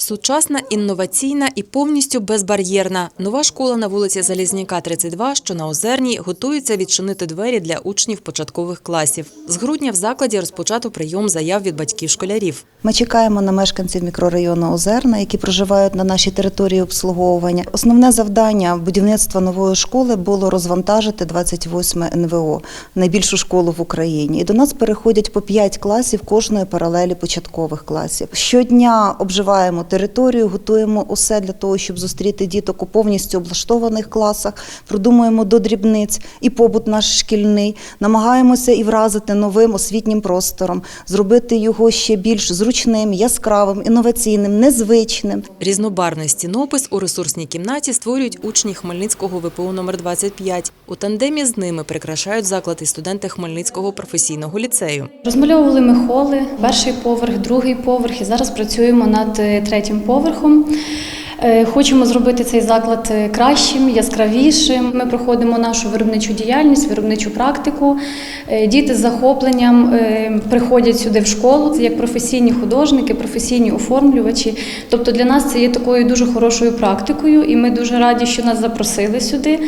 Сучасна, інноваційна і повністю безбар'єрна. Нова школа на вулиці Залізняка, 32, що на Озерній, готується відчинити двері для учнів початкових класів. З грудня в закладі розпочато прийом заяв від батьків школярів. Ми чекаємо на мешканців мікрорайону Озерна, які проживають на нашій території обслуговування. Основне завдання будівництва нової школи було розвантажити 28 НВО, найбільшу школу в Україні. І до нас переходять по 5 класів кожної паралелі початкових класів. Щодня обживаємо територію, готуємо усе для того, щоб зустріти діток у повністю облаштованих класах, продумуємо до дрібниць і побут наш шкільний. Намагаємося і вразити новим освітнім простором, зробити його ще більш зручним, яскравим, інноваційним, незвичним. Різнобарвний стінопис у ресурсній кімнаті створюють учні Хмельницького ВПУ номер 25 У тандемі з ними прикрашають заклад і студенти Хмельницького професійного ліцею. Розмальовували ми холи, перший поверх, другий поверх і зараз працюємо над е, третім поверхом. Е, Хочемо зробити цей заклад е, кращим, яскравішим. Ми проходимо нашу виробничу діяльність, виробничу практику. Діти з захопленням приходять сюди в школу як професійні художники, професійні оформлювачі. Тобто для нас це є такою дуже хорошою практикою, і ми дуже раді, що нас запросили сюди,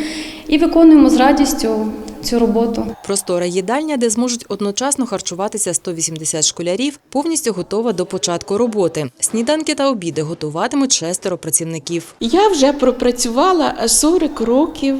і виконуємо з радістю цю роботу. Простора їдальня, де зможуть одночасно харчуватися 180 школярів, повністю готова до початку роботи. Сніданки та обіди готуватимуть шестеро працівників. Я вже пропрацювала 40 років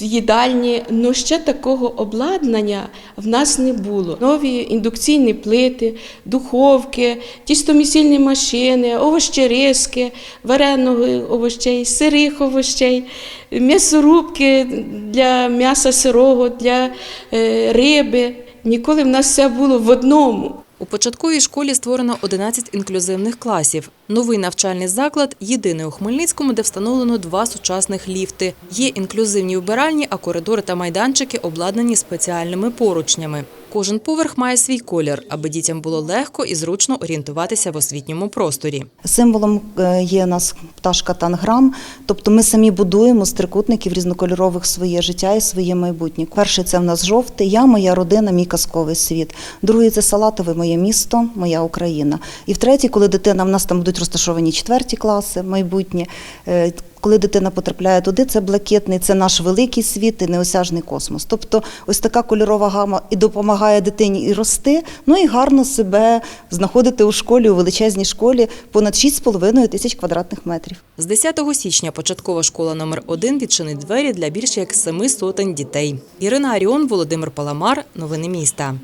їдальні, але ще такого обладнання в нас не було. Нові індукційні плити, духовки, тістомісільні машини, овощерезки, вареного овощей, сирих овощей, м'ясорубки для м'яса сирого, для е, риби. Ніколи в нас все було в одному. У початковій школі створено 11 інклюзивних класів. Новий навчальний заклад єдиний у Хмельницькому, де встановлено два сучасних ліфти. Є інклюзивні вбиральні, а коридори та майданчики обладнані спеціальними поручнями. Кожен поверх має свій колір, аби дітям було легко і зручно орієнтуватися в освітньому просторі. Символом е, є у нас пташка Танграм, тобто ми самі будуємо з трикутників різнокольорових своє життя і своє майбутнє. Перший це в нас жовтий, я, моя родина, мій казковий світ. Другий це салатове моє місто, моя Україна. І втретє, коли дитина в нас там будуть розташовані четверті класи, майбутнє. е, Коли дитина потрапляє туди, це блакитний, це наш великий світ і неосяжний космос. Тобто, ось така кольорова гама і допомагає дитині і рости, ну і гарно себе знаходити у школі, у величезній школі, понад 6,5 тисяч квадратних метрів. З 10 січня початкова школа номер 1 відчинить двері для більше як семи сотень дітей. Ірина Аріон, Володимир Паламар. Новини міста.